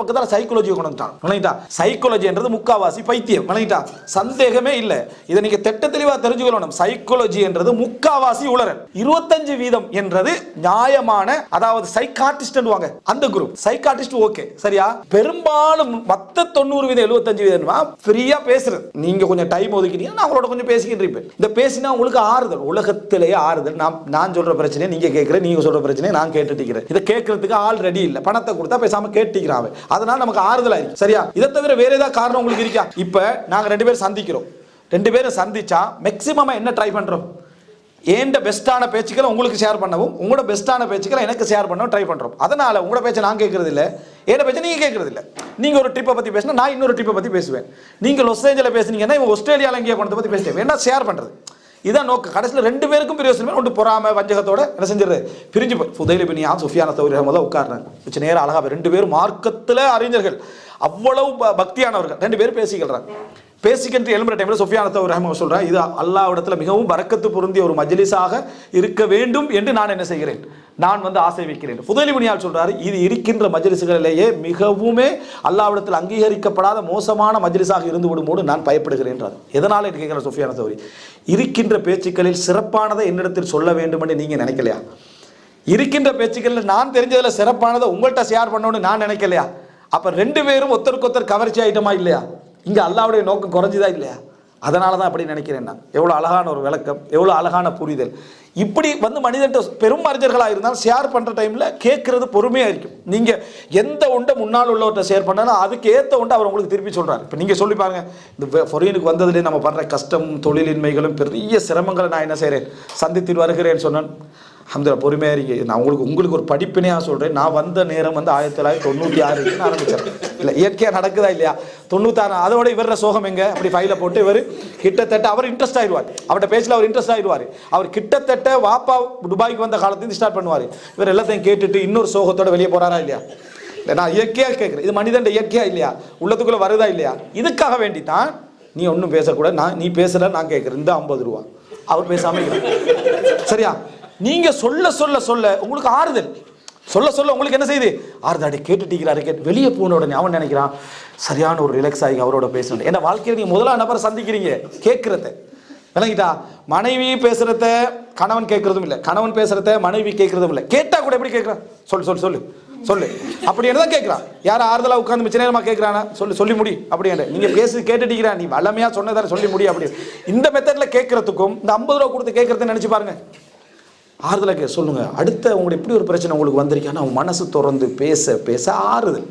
பக்கத்தில் சைக்காலஜி கொண்டு வந்துட்டான். விளங்கிட்டா? சைக்காலஜின்றது முக்காவாசி பைத்தியம். விளங்கிட்டா? சந்தேகமே இல்லை. இதை நீங்க திட்ட தெளிவாக தெரிஞ்சுக்கணும். சைக்காலஜி என்றது முக்காவாசி உளறல். இருபத்தஞ்சு வீதம் என்றது நியாயமான அதாவது சைக்காட்டிஸ்ட் வாங்க அந்த குரூப் சைக்காட்டிஸ்ட் ஓகே சரியா? பெரும்பாலும் மத்த தொண்ணூறு வீதம் எழுபத்தஞ்சு வீதம் ஃப்ரீயா பேசுறது. நீங்க கொஞ்சம் டைம் ஒதுக்கிட்டீங்க நான் உங்களோட கொஞ்சம் பேசிக்கிட்டு இருப்பேன். இந்த பேசினா உங்களுக்கு ஆறுதல். உலகத்திலேயே ஆறுதல். நான் நான் சொல்ற பிரச்சனையை நீங்க கேட்கிற நீங்க சொல்ற பிரச்சனையை நான் கேட்டுட்டு இருக்கிறேன். இதை கேட்கறதுக்கு ஆள் ரெடி பணத்தை கொடுத்தா பேசாம கேட்டுக்கிறான் அதனால நமக்கு ஆறுதலா இருக்கு சரியா? இதை தவிர வேற ஏதாவது காரணம் உங்களுக்கு இருக்கா? இப்ப நாங்க ரெண்டு பேரும் சந்திக்கிறோம். ரெண்டு பேரும் சந்திச்சா மேக்சிமம் என்ன ட்ரை பண்றோம்? ஏண்ட பெஸ்ட்டான பேச்சுக்களை உங்களுக்கு ஷேர் பண்ணவும் உங்களோட பெஸ்ட்டான பேச்சுக்களை எனக்கு ஷேர் பண்ணவும் ட்ரை பண்றோம். அதனால உங்களோட பேச்சை நான் கேட்கறது இல்லை. ஏட பேச்சை நீங்க கேட்கறது இல்லை. நீங்க ஒரு ட்ரிப்பை பத்தி பேசினா நான் இன்னொரு ட்ரிப்பை பத்தி பேசுவேன். நீங்க லொஸ் ஏஞ்சல பேசுனீங்கன்னா இவன் ஆஸ்திரேலியாவில் எங்கேயே போனதை பத்தி பேசுவேன். வேணா ஷேர் பண்றது. இதான் நோக்கு கடைசியில் ரெண்டு பேருக்கும் பிரயோசனமே ஒன்று பொறாம வஞ்சகத்தோட என்ன செஞ்சிருது பிரிஞ்சு புதையில பினியா சுஃபியான தௌரி முதல்ல உட்காடுறாங்க வச்சு நேரம் அழகா ரெண்டு பேரும் மார்க்கத்தில் அறிஞர்கள். அவ்வளவு ப- பக்தியானவர்கள். ரெண்டு பேரும் பேசிக்கிறாங்க பேசிக்கின்ற எழும்புற டைமில் சுஃபியான தௌர் ரஹ்ம இது அல்லாவிடத்தில் மிகவும் வரக்கத்து பொருந்திய ஒரு மஜ்லிஸாக இருக்க வேண்டும் என்று நான் என்ன செய்கிறேன்? நான் வந்து ஆசை வைக்கிறேன். புதலி முனியால் சொல்றாரு இது இருக்கின்ற மஜ்லிஸ்களிலேயே மிகவுமே அல்லாவிடத்தில் அங்கீகரிக்கப்படாத மோசமான மஜ்லிஸாக இருந்து விடும்போது நான் பயப்படுகிறேன்றார் எதனால் என்று கேட்கிற சுஃபியான தௌரி இருக்கின்ற பேச்சுக்களில் சிறப்பானதை என்னிடத்தில் சொல்ல வேண்டும் என்று நீங்கள் நினைக்கலையா? இருக்கின்ற பேச்சுக்களில் நான் தெரிஞ்சதில் சிறப்பானதை உங்கள்கிட்ட ஷேர் பண்ணணும்னு நான் நினைக்கலையா? அப்போ ரெண்டு பேரும் ஒருத்தருக்கு ஒருத்தர் கவர்ச்சி ஆயிட்டமா இல்லையா? இங்கே அல்லாவுடைய நோக்கம் குறைஞ்சுதா இல்லையா? அதனால தான் அப்படி நினைக்கிறேன் நான். எவ்வளோ அழகான ஒரு விளக்கம் எவ்வளோ அழகான புரிதல். இப்படி வந்து மனிதன்ட்ட பெரும் அறிஞர்களாக இருந்தாலும் ஷேர் பண்ணுற டைமில் கேட்கறது பொறுமையாக இருக்கும். நீங்கள் எந்த உண்டை முன்னால் உள்ளவர்கிட்ட ஷேர் பண்ணாலும் அதுக்கு ஏற்ற உண்டை அவர் உங்களுக்கு திருப்பி சொல்கிறார் இப்போ நீங்கள் சொல்லி பாருங்க இந்த ஃபொரியனுக்கு வந்ததுலேயே நம்ம பண்ணுற கஷ்டம் தொழிலின்மைகளும் பெரிய சிரமங்களை நான் என்ன செய்கிறேன் சந்தித்து வருகிறேன்னு சொன்னேன். அந்த பொறுமையாக இருக்கு நான் உங்களுக்கு உங்களுக்கு ஒரு படிப்பினையாக சொல்கிறேன் நான் வந்த நேரம் வந்து ஆயிரத்தி தொள்ளாயிரத்தி தொண்ணூற்றி ஆறுன்னு ஆரம்பித்தேன் இல்லை இயற்கையாக நடக்குதா இல்லையா? தொண்ணூத்தாறு அதோட இவர சோகம் எங்கே? அப்படி ஃபைலை போட்டு இவர் கிட்டத்தட்ட அவர் இன்ட்ரெஸ்ட் ஆயிடுவார். அவர்கிட்ட பேச்சில் அவர் இன்ட்ரெஸ்ட் ஆயிடுவார். அவர் கிட்டத்தட்ட வாப்பா துபாய்க்கு வந்த காலத்துலேருந்து ஸ்டார்ட் பண்ணுவார். இவர் எல்லாத்தையும் கேட்டுட்டு இன்னொரு சோகத்தோட வெளியே போகிறாரா இல்லையா? இல்லை நான் இயற்கையாக கேட்குறேன். இது மனிதன் இயற்கையா இல்லையா? உள்ளத்துக்குள்ளே வருதா இல்லையா? இதுக்காக வேண்டி தான் நீ ஒன்றும் பேசக்கூடாது. நான் நீ பேசுகிற நான் கேட்குறேன். இந்த ஐம்பது ரூபா. அவர் பேசாமல் சரியா? நீங்க சொல்ல சொல்ல சொல்ல உங்களுக்கு ஆறுதல். சொல்ல சொல்ல உங்களுக்கு என்ன செய்யுது ஆறுதல். கேட்டுட்டீங்கிறாரு கேட்டு வெளியே போன உடனே அவன் நினைக்கிறான் சரியான ஒரு ரிலாக்ஸ் ஆகி அவரோட பேசணும். ஏன்னா வாழ்க்கையில் நீங்க முதலா நபரை சந்திக்கிறீங்க? கேட்கறத. விளங்கிட்டா? மனைவி பேசுறத கணவன் கேட்கறதும் இல்லை. கணவன் பேசுறத மனைவி கேட்கறதும் இல்லை. கேட்டா கூட எப்படி கேட்கறான்? சொல்லு சொல்லு சொல்லு சொல்லு. அப்படி தான் கேட்கறான்? யார் ஆறுதலா உட்காந்து மிச்ச நேரமா கேட்கறானா? சொல்லு சொல்லி முடி. அப்படின்னு நீங்க பேசி கேட்டுட்டீங்கிறா நீ வல்லமையா சொன்னதார சொல்லி முடி அப்படி. இந்த மெத்தட்ல கேட்கறதுக்கும் இந்த ஐம்பது ரூபா கொடுத்து கேட்கறதுன்னு நினைச்சு பாருங்க. ஆறுதலாக கே அடுத்த உங்களுக்கு இப்படி ஒரு பிரச்சனை உங்களுக்கு வந்திருக்கான்னு அவன் மனசு திறந்து பேச பேச ஆறுதல்